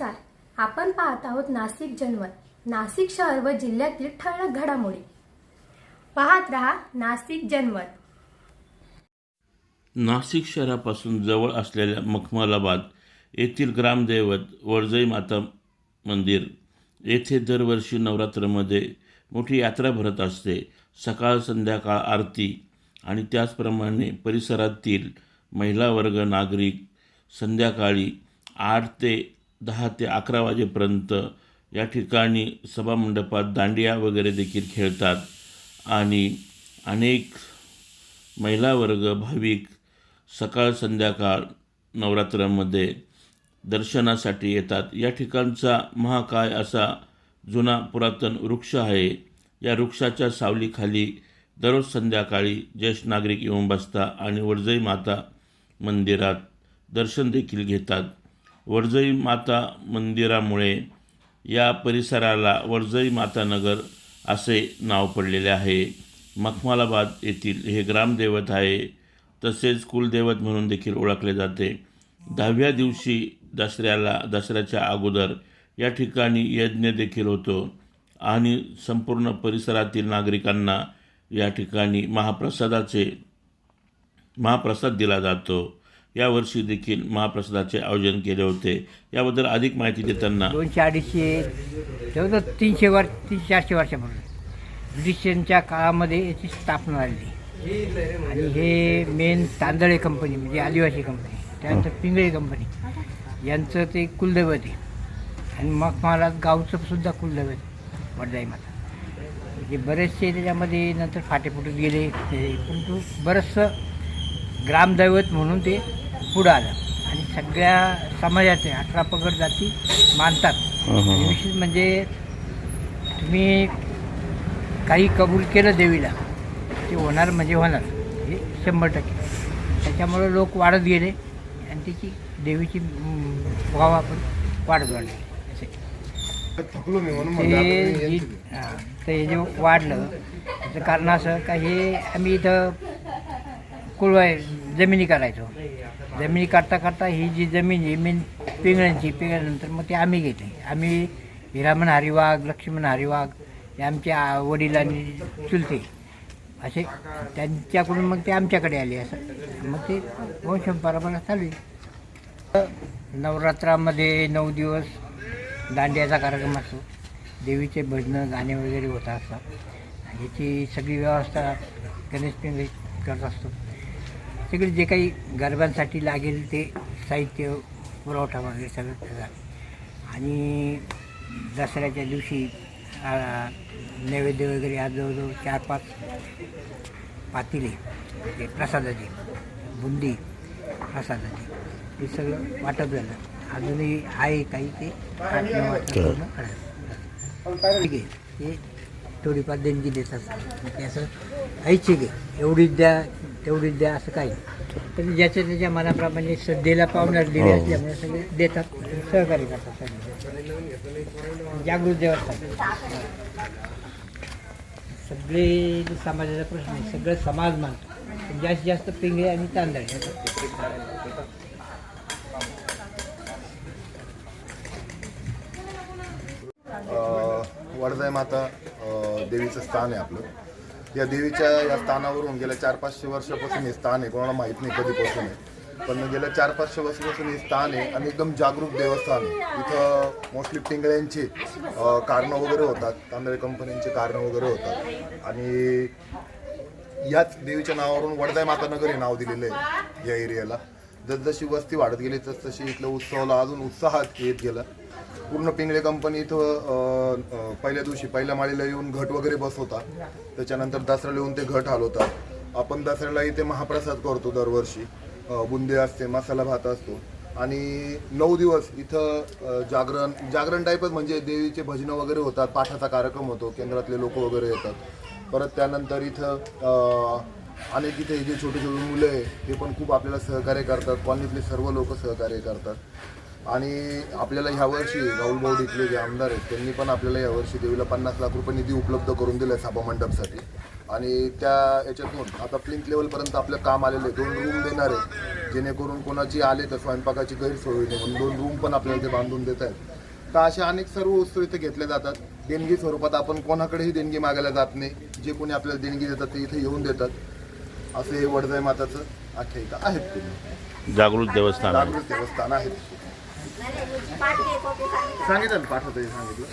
नमस्कार. आपण पाहत आहोत नाशिक जनमत नाशिक शहर व जिल्ह्यातील ठळक घडामोडी. पाहत रहा नाशिक जनमत नाशिक शहरापासून जवळ असलेल्या मखमलाबाद येथील ग्रामदैवत वरजई माता मंदिर येथे दरवर्षी नवरात्रमध्ये मोठी यात्रा भरत असते. सकाळ संध्याकाळ आरती आणि त्याचप्रमाणे परिसरातील महिला वर्ग नागरिक संध्याकाळी आठ ते दहा ते अकरा वाजेपर्यंत या ठिकाणी सभामंडपात दांडिया वगैरे देखील खेळतात आणि अनेक महिला वर्ग भाविक सकाळ संध्याकाळ नवरात्रामध्ये दर्शनासाठी येतात. या ठिकाणचा महाकाय असा जुना पुरातन वृक्ष आहे. या वृक्षाच्या सावलीखाली दररोज संध्याकाळी ज्येष्ठ नागरिक येऊन बसता आणि वडजई माता मंदिरात दर्शन देखील घेतात. वरजई माता मंदिरामुळे या परिसराला वरजई माता नगर असे नाव पडलेले आहे. मखमालाबाद येथील हे ग्रामदैवत आहे. तसेच कुलदैवत म्हणून देखील ओळखले जाते. दहाव्या दिवशी दसऱ्याला दसऱ्याच्या अगोदर या ठिकाणी यज्ञ देखील होतो आणि संपूर्ण परिसरातील नागरिकांना या ठिकाणी महाप्रसादाचे महाप्रसाद दिला जातो. यावर्षी देखील महाप्रसादाचे आयोजन केले होते. याबद्दल अधिक माहिती देताना दोनशे अडीचशे जवळजवळ तीनशे वर्ष तीनशे चारशे वर्षापूर्वी. ब्रिटिशांच्या काळामध्ये याची स्थापना झाली आणि हे मेन तांदळे कंपनी म्हणजे आदिवासी कंपनी त्यानंतर पिंगळे कंपनी यांचं ते कुलदैवत आहे. आणि मग महाराज गावचं सुद्धा कुलदैवत वडदाई माता. म्हणजे बरेचसे त्याच्यामध्ये नंतर फाटे फुटत गेले परंतु बरंचसं ग्रामदैवत म्हणून ते पुढं आलं. आणि सगळ्या समाजाचे अठरा पगड जाती मानतात. आणि विशेष म्हणजे तुम्ही काही कबूल केलं देवीला ते होणार म्हणजे होणार. हे शंभर टक्के. त्याच्यामुळं लोक वाढत गेले आणि त्याची देवीची हम्म, वावा पण वाढत वाढली असे. थकलो मी म्हणून म्हणलं ते जे वाढलं त्याचं कारण असं का हे आम्ही इथं कुळवाय जमिनी करायचो जमिनी करता करता ही जी जमीन आहे मेन पिंगळ्यांची पिंगळ्यानंतर मग ते आम्ही घेतली. आम्ही हिरामन हरिवाग लक्ष्मण हरिवाग हे आमच्या वडिलांनी चुलते. असे त्यांच्याकडून मग ते आमच्याकडे आले असं. मग ते वंशपरंपरा चालली आहे. नवरात्रामध्ये नऊ दिवस दांडियाचा कार्यक्रम असतो. देवीचे भजनं गाणे वगैरे होत असतात. याची सगळी व्यवस्था गणेश पिंगळे करत असतो. सगळे जे काही गरबांसाठी लागेल ते साहित्य पुरवठा वगैरे सगळं त्याचा आणि दसऱ्याच्या दिवशी नैवेद्य वगैरे आज जवळजवळ चार पाच पातिले ते म्हणजे प्रसादाचे बुंदी प्रसादाची हे सगळं वाटप झालं. अजूनही आहे काही ते ठीक आहे. ते थोडीफार देणगी देतात ते असं ऐच्छिक आहे. एवढीच द्या तेवढीच द्या असं काही पण ज्याच्या त्याच्या मनाप्रमाणे श्रद्धेला पावणार दिले असल्यामुळे सगळे देतात सहकार्य करतात सगळे. जागृत देवस्थान सगळे समाजाचा प्रश्न आहे सगळं समाज मानतो. पण जास्तीत जास्त पिंगळे आणि तांदळे वडजाई माता देवीचं स्थान आहे आपलं. या देवीच्या या स्थानावरून गेल्या चार पाचशे वर्षापासून हे स्थान आहे. कोणाला माहीत नाही कधीपासून आहे. पण गेल्या चार पाचशे वर्षापासून हे स्थान आहे आणि एकदम जागरूक देवस्थान आहे. इथं मोस्टली पिंगळ्यांची कारणं वगैरे होतात. तांदळे कंपन्यांची कारणं वगैरे होतात. आणि याच देवीच्या नावावरून वडदाय मातानगर हे नाव दिलेलं आहे या एरियाला. जसजशी वस्ती वाढत गेली तसतशी इथल्या उत्सवाला अजून उत्साहात येत गेला. पूर्ण पिंगळे कंपनी इथं पहिल्या दिवशी पहिल्या माळीला येऊन घट वगैरे बसवतात. त्याच्यानंतर दसऱ्याला येऊन ते घट हलवतात. आपण दसऱ्याला इथे महाप्रसाद करतो दरवर्षी. बुंदे बुंदी असते मसाला भात असतो. आणि नऊ दिवस इथं जागरण जागरण टाईपच म्हणजे देवीचे भजनं वगैरे होतात पाठाचा कार्यक्रम होतो केंद्रातले लोक वगैरे येतात. परत त्यानंतर इथं अनेक इथे जे छोटे छोटे मुलं आहे ते पण खूप आपल्याला सहकार्य करतात. कॉलनीतले सर्व लोक सहकार्य करतात. आणि आपल्याला ह्या वर्षी राहुल भाऊ इथले जे आमदार आहेत त्यांनी पण आपल्याला यावर्षी देवीला पन्नास लाख रुपये निधी उपलब्ध करून दिला आहे सभा मंडपसाठी. आणि त्या याच्यातून आता प्लिंथ लेवलपर्यंत आपलं काम आलेलं आहे. दोन रूम देणार आहे जेणेकरून कोणाची आले तर स्वयंपाकाची गैरसोय होईल म्हणून दोन रूम पण आपल्याला ते बांधून देत आहेत. तर अशा अनेक सर्व वस्तू इथे घेतल्या जातात. देणगी स्वरूपात आपण कोणाकडेही देणगी मागायला जात नाही. जे कोणी आपल्याला देणगी देतात ते इथे येऊन देतात. असे हे वडजाई माताचं आख्यायिका आहेत. पूर्ण जागृत देवस्थान जागृत देवस्थान आहेत सांगितलं ना पाठवतंय सांगितलं